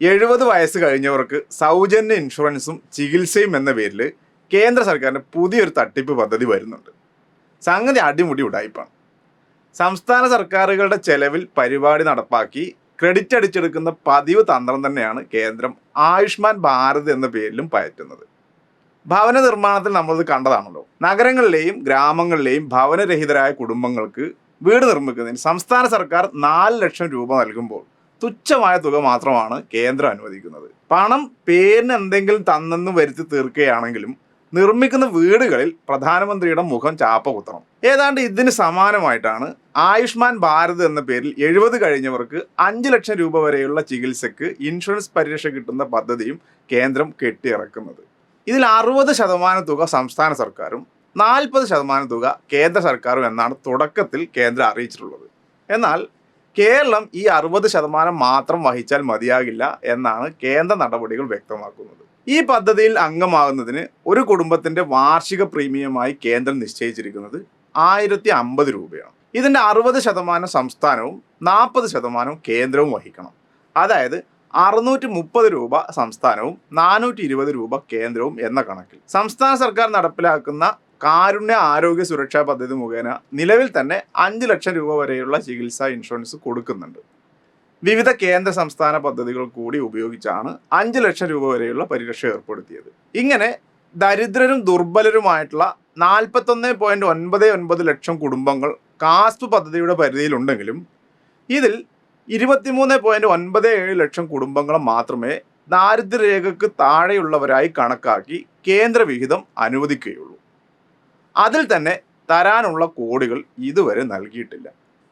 എഴുപത് വയസ്സ് കഴിഞ്ഞവർക്ക് സൗജന്യ ഇൻഷുറൻസും ചികിത്സയും എന്ന പേരിൽ കേന്ദ്ര സർക്കാരിന്റെ പുതിയൊരു തട്ടിപ്പ് പദ്ധതി വരുന്നുണ്ട്. സംഗതി അടിമുടി ഉടായിപ്പാണ്. സംസ്ഥാന സർക്കാരുകളുടെ ചെലവിൽ പരിപാടി നടപ്പാക്കി ക്രെഡിറ്റ് അടിച്ചെടുക്കുന്ന പതിവ് തന്ത്രം തന്നെയാണ് കേന്ദ്രം ആയുഷ്മാൻ ഭാരത് എന്ന പേരിലും പയറ്റുന്നത്. ഭവന നിർമ്മാണത്തിൽ നമ്മളത് കണ്ടതാണല്ലോ. നഗരങ്ങളിലെയും ഗ്രാമങ്ങളിലെയും ഭവനരഹിതരായ കുടുംബങ്ങൾക്ക് വീട് നിർമ്മിക്കുന്നതിന് സംസ്ഥാന സർക്കാർ നാല് ലക്ഷം രൂപ നൽകുമ്പോൾ തുച്ഛമായ തുക മാത്രമാണ് കേന്ദ്രം അനുവദിക്കുന്നത്. പണം പേരിന് എന്തെങ്കിലും തന്നെന്ന് വരുത്തി തീർക്കുകയാണെങ്കിലും നിർമ്മിക്കുന്ന വീടുകളിൽ പ്രധാനമന്ത്രിയുടെ മുഖം ചാപ്പ കുത്തണം. ഏതാണ്ട് ഇതിന് സമാനമായിട്ടാണ് ആയുഷ്മാൻ ഭാരത് എന്ന പേരിൽ എഴുപത് കഴിഞ്ഞവർക്ക് അഞ്ച് ലക്ഷം രൂപ വരെയുള്ള ചികിത്സയ്ക്ക് ഇൻഷുറൻസ് പരിരക്ഷ കിട്ടുന്ന പദ്ധതിയും കേന്ദ്രം കെട്ടിയിറക്കുന്നത്. ഇതിൽ അറുപത് ശതമാനം തുക സംസ്ഥാന സർക്കാരും നാൽപ്പത് ശതമാനം തുക കേന്ദ്ര സർക്കാരും എന്നാണ് തുടക്കത്തിൽ കേന്ദ്രം അറിയിച്ചിട്ടുള്ളത്. എന്നാൽ കേരളം ഈ അറുപത് ശതമാനം മാത്രം വഹിച്ചാൽ മതിയാകില്ല എന്നാണ് കേന്ദ്ര നടപടികൾ വ്യക്തമാക്കുന്നത്. ഈ പദ്ധതിയിൽ അംഗമാകുന്നതിന് ഒരു കുടുംബത്തിന്റെ വാർഷിക പ്രീമിയമായി കേന്ദ്രം നിശ്ചയിച്ചിരിക്കുന്നത് ആയിരത്തി അമ്പത് രൂപയാണ്. ഇതിന്റെ അറുപത് ശതമാനം സംസ്ഥാനവും നാൽപ്പത് ശതമാനവും കേന്ദ്രവും വഹിക്കണം. അതായത് അറുന്നൂറ്റി മുപ്പത് രൂപ സംസ്ഥാനവും നാനൂറ്റി ഇരുപത് രൂപ കേന്ദ്രവും എന്ന കണക്കിൽ. സംസ്ഥാന സർക്കാർ നടപ്പിലാക്കുന്ന കാരുണ്യ ആരോഗ്യ സുരക്ഷാ പദ്ധതി മുഖേന നിലവിൽ തന്നെ അഞ്ച് ലക്ഷം രൂപ വരെയുള്ള ചികിത്സാ ഇൻഷുറൻസ് കൊടുക്കുന്നുണ്ട്. വിവിധ കേന്ദ്ര സംസ്ഥാന പദ്ധതികൾ കൂടി ഉപയോഗിച്ചാണ് അഞ്ച് ലക്ഷം രൂപ വരെയുള്ള പരിരക്ഷ ഏർപ്പെടുത്തിയത്. ഇങ്ങനെ ദരിദ്രരും ദുർബലരുമായിട്ടുള്ള നാൽപ്പത്തൊന്ന് പോയിന്റ് ഒൻപത് ഒൻപത് ലക്ഷം കുടുംബങ്ങൾ കാസ്പ് പദ്ധതിയുടെ പരിധിയിലുണ്ടെങ്കിലും ഇതിൽ ഇരുപത്തിമൂന്ന് പോയിന്റ് ഒൻപത് ഏഴ് ലക്ഷം കുടുംബങ്ങൾ മാത്രമേ ദാരിദ്ര്യരേഖക്ക് താഴെയുള്ളവരായി കണക്കാക്കി കേന്ദ്രവിഹിതം അനുവദിക്കുകയുള്ളൂ. അതിൽ തന്നെ തരാനുള്ള കോടികൾ ഇതുവരെ നൽകിയിട്ടില്ല.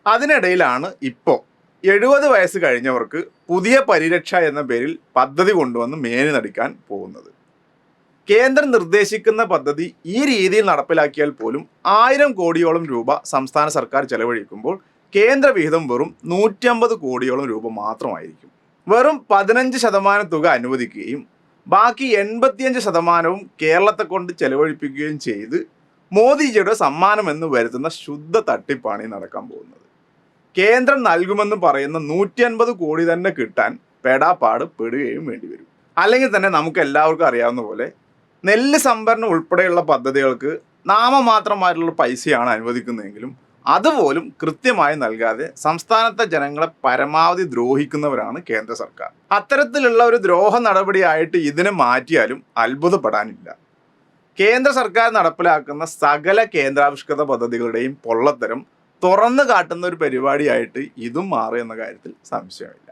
അതിനിടയിലാണ് ഇപ്പോൾ എഴുപത് വയസ്സ് കഴിഞ്ഞവർക്ക് പുതിയ പരിരക്ഷ എന്ന പേരിൽ പദ്ധതി കൊണ്ടുവന്ന് മേനി നടിക്കാൻ പോകുന്നത്. കേന്ദ്രം നിർദ്ദേശിക്കുന്ന പദ്ധതി ഈ രീതിയിൽ നടപ്പിലാക്കിയാൽ പോലും ആയിരം കോടിയോളം രൂപ സംസ്ഥാന സർക്കാർ ചെലവഴിക്കുമ്പോൾ കേന്ദ്ര വിഹിതം വെറും നൂറ്റമ്പത് കോടിയോളം രൂപ മാത്രമായിരിക്കും. വെറും പതിനഞ്ച് ശതമാനം തുക അനുവദിക്കുകയും ബാക്കി എൺപത്തിയഞ്ച് ശതമാനവും കേരളത്തെ കൊണ്ട് ചെലവഴിപ്പിക്കുകയും ചെയ്ത് മോദിജിയുടെ സമ്മാനം എന്ന് വരുത്തുന്ന ശുദ്ധ തട്ടിപ്പാണ് ഈ നടക്കാൻ പോകുന്നത്. കേന്ദ്രം നൽകുമെന്ന് പറയുന്ന നൂറ്റി അൻപത് കോടി തന്നെ കിട്ടാൻ പെടാപ്പാട് പെടുകയും വേണ്ടി വരും. അല്ലെങ്കിൽ തന്നെ നമുക്ക് എല്ലാവർക്കും അറിയാവുന്ന പോലെ നെല്ല് സംഭരണം ഉൾപ്പെടെയുള്ള പദ്ധതികൾക്ക് നാമമാത്രമായിട്ടുള്ള പൈസയാണ് അനുവദിക്കുന്നതെങ്കിലും അതുപോലും കൃത്യമായി നൽകാതെ സംസ്ഥാനത്തെ ജനങ്ങളെ പരമാവധി ദ്രോഹിക്കുന്നവരാണ് കേന്ദ്ര സർക്കാർ. അത്തരത്തിലുള്ള ഒരു ദ്രോഹ നടപടിയായിട്ട് ഇതിനെ മാറ്റിയാലും അത്ഭുതപ്പെടാനില്ല. കേന്ദ്ര സർക്കാർ നടപ്പിലാക്കുന്ന സകല കേന്ദ്രാവിഷ്കൃത പദ്ധതികളുടെയും പൊള്ളത്തരം തുറന്നു കാട്ടുന്ന ഒരു പരിപാടിയായിട്ട് ഇതും മാറും എന്ന കാര്യത്തിൽ സംശയമില്ല.